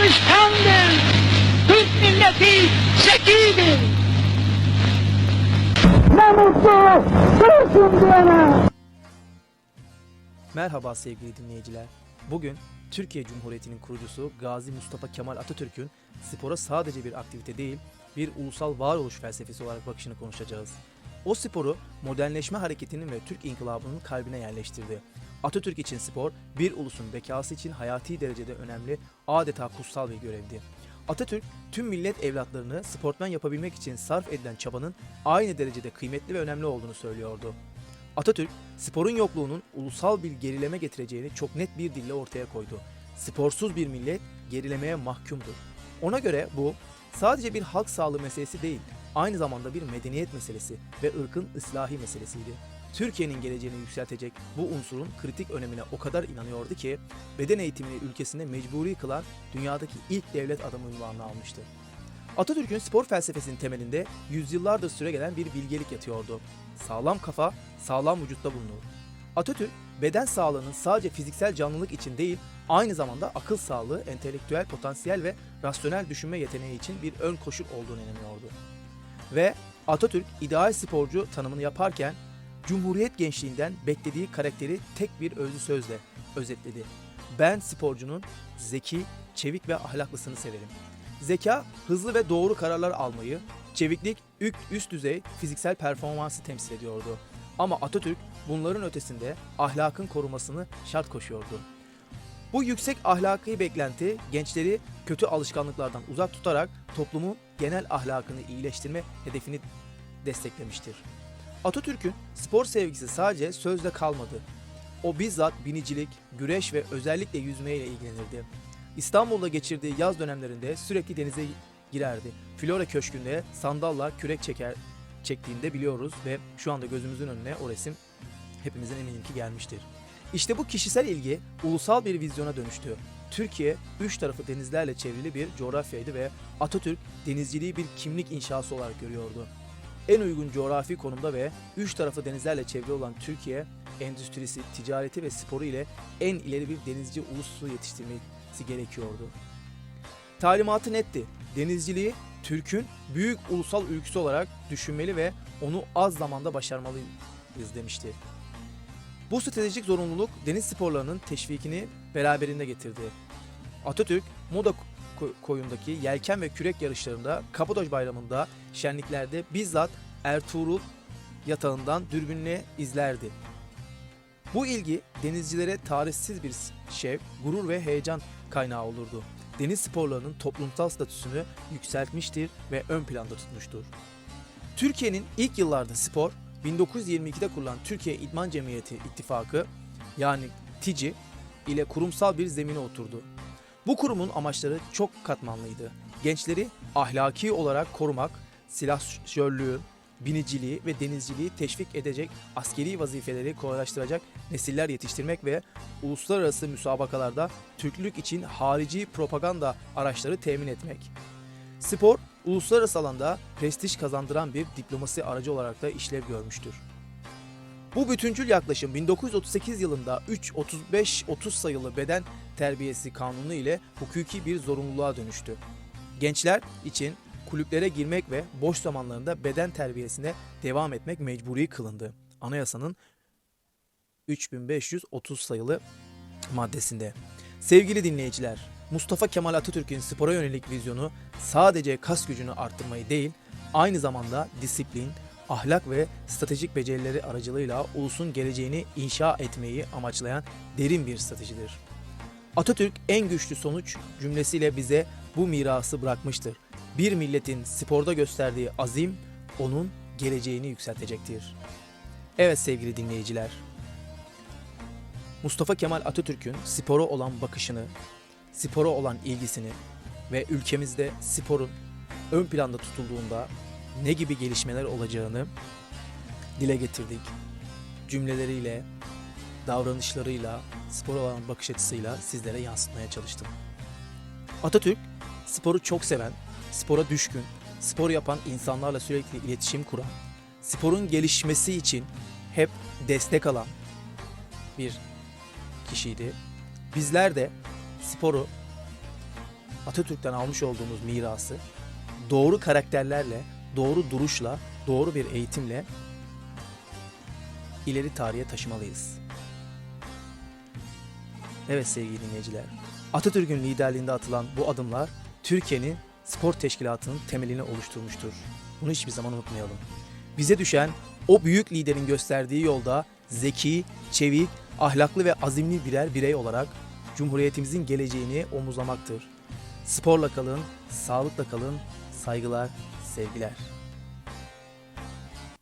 çalışkandır. Türk milleti zekidir. Ne mutlu Türk'üm diyene. Merhaba sevgili dinleyiciler. Bugün Türkiye Cumhuriyeti'nin kurucusu Gazi Mustafa Kemal Atatürk'ün spora sadece bir aktivite değil, bir ulusal varoluş felsefesi olarak bakışını konuşacağız. O sporu modernleşme hareketinin ve Türk inkılabının kalbine yerleştirdi. Atatürk için spor, bir ulusun bekası için hayati derecede önemli, adeta kutsal bir görevdi. Atatürk, tüm millet evlatlarını sportmen yapabilmek için sarf edilen çabanın aynı derecede kıymetli ve önemli olduğunu söylüyordu. Atatürk, sporun yokluğunun ulusal bir gerileme getireceğini çok net bir dille ortaya koydu. Sporsuz bir millet gerilemeye mahkumdur. Ona göre bu sadece bir halk sağlığı meselesi değil, aynı zamanda bir medeniyet meselesi ve ırkın ıslahi meselesiydi. Türkiye'nin geleceğini yükseltecek bu unsurun kritik önemine o kadar inanıyordu ki beden eğitimini ülkesinde mecburi kılan dünyadaki ilk devlet adamı unvanını almıştı. Atatürk'ün spor felsefesinin temelinde yüzyıllardır süregelen bir bilgelik yatıyordu. Sağlam kafa, sağlam vücutta bulunur. Atatürk, beden sağlığının sadece fiziksel canlılık için değil, aynı zamanda akıl sağlığı, entelektüel potansiyel ve rasyonel düşünme yeteneği için bir ön koşul olduğunu inanıyordu. Ve Atatürk ideal sporcu tanımını yaparken Cumhuriyet gençliğinden beklediği karakteri tek bir özlü sözle özetledi. Ben sporcunun zeki, çevik ve ahlaklısını severim. Zeka, hızlı ve doğru kararlar almayı, çeviklik, üst düzey fiziksel performansı temsil ediyordu. Ama Atatürk bunların ötesinde ahlakın korumasını şart koşuyordu. Bu yüksek ahlaki beklenti gençleri kötü alışkanlıklardan uzak tutarak toplumun genel ahlakını iyileştirme hedefini desteklemiştir. Atatürk'ün spor sevgisi sadece sözde kalmadı. O bizzat binicilik, güreş ve özellikle yüzmeyle ilgilenirdi. İstanbul'da geçirdiği yaz dönemlerinde sürekli denize girerdi. Flora Köşkü'nde sandalla kürek çeker çektiğinde biliyoruz ve şu anda gözümüzün önüne o resim hepimizin eminim ki gelmiştir. İşte bu kişisel ilgi ulusal bir vizyona dönüştü. Türkiye üç tarafı denizlerle çevrili bir coğrafyaydı ve Atatürk denizciliği bir kimlik inşası olarak görüyordu. En uygun coğrafi konumda ve üç tarafı denizlerle çevrili olan Türkiye, endüstrisi, ticareti ve sporu ile en ileri bir denizci ulusu yetiştirmesi gerekiyordu. Talimatı netti. Denizciliği Türk'ün büyük ulusal ülküsü olarak düşünmeli ve onu az zamanda başarmalıyız demişti. Bu stratejik zorunluluk deniz sporlarının teşvikini beraberinde getirdi. Atatürk, Moda koyundaki yelken ve kürek yarışlarında, Kapadoj Bayramı'nda, şenliklerde bizzat Ertuğrul yatağından dürbünle izlerdi. Bu ilgi denizcilere tarihsiz bir şevk, gurur ve heyecan kaynağı olurdu. Deniz sporlarının toplumsal statüsünü yükseltmiştir ve ön planda tutmuştur. Türkiye'nin ilk yıllarda spor, 1922'de kurulan Türkiye İdman Cemiyeti İttifakı yani TİCI ile kurumsal bir zemine oturdu. Bu kurumun amaçları çok katmanlıydı. Gençleri ahlaki olarak korumak, silahşörlüğü, biniciliği ve denizciliği teşvik edecek askeri vazifeleri kolaylaştıracak nesiller yetiştirmek ve uluslararası müsabakalarda Türklük için harici propaganda araçları temin etmek. Spor, uluslararası alanda prestij kazandıran bir diplomasi aracı olarak da işlev görmüştür. Bu bütüncül yaklaşım 1938 yılında 3-35-30 sayılı beden terbiyesi kanunu ile hukuki bir zorunluluğa dönüştü. Gençler için kulüplere girmek ve boş zamanlarında beden terbiyesine devam etmek mecburi kılındı. Anayasanın 3530 sayılı maddesinde. Sevgili dinleyiciler, Mustafa Kemal Atatürk'ün spora yönelik vizyonu sadece kas gücünü arttırmayı değil, aynı zamanda disiplin, ahlak ve stratejik becerileri aracılığıyla ulusun geleceğini inşa etmeyi amaçlayan derin bir stratejidir. Atatürk en güçlü sonuç cümlesiyle bize bu mirası bırakmıştır. Bir milletin sporda gösterdiği azim onun geleceğini yükseltecektir. Evet sevgili dinleyiciler. Mustafa Kemal Atatürk'ün spora olan bakışını, spora olan ilgisini ve ülkemizde sporun ön planda tutulduğunda ne gibi gelişmeler olacağını dile getirdik. Cümleleriyle, davranışlarıyla, spor olan bakış açısıyla sizlere yansıtmaya çalıştım. Atatürk sporu çok seven, spora düşkün, spor yapan insanlarla sürekli iletişim kuran, sporun gelişmesi için hep destek alan bir kişiydi. Bizler de sporu Atatürk'ten almış olduğumuz mirası doğru karakterlerle, doğru duruşla, doğru bir eğitimle ileri tarihe taşımalıyız. Evet sevgili dinleyiciler, Atatürk'ün liderliğinde atılan bu adımlar Türkiye'nin spor teşkilatının temelini oluşturmuştur. Bunu hiçbir zaman unutmayalım. Bize düşen o büyük liderin gösterdiği yolda zeki, çevik, ahlaklı ve azimli birer birey olarak Cumhuriyetimizin geleceğini omuzlamaktır. Sporla kalın, sağlıkla kalın, saygılar, sevgiler.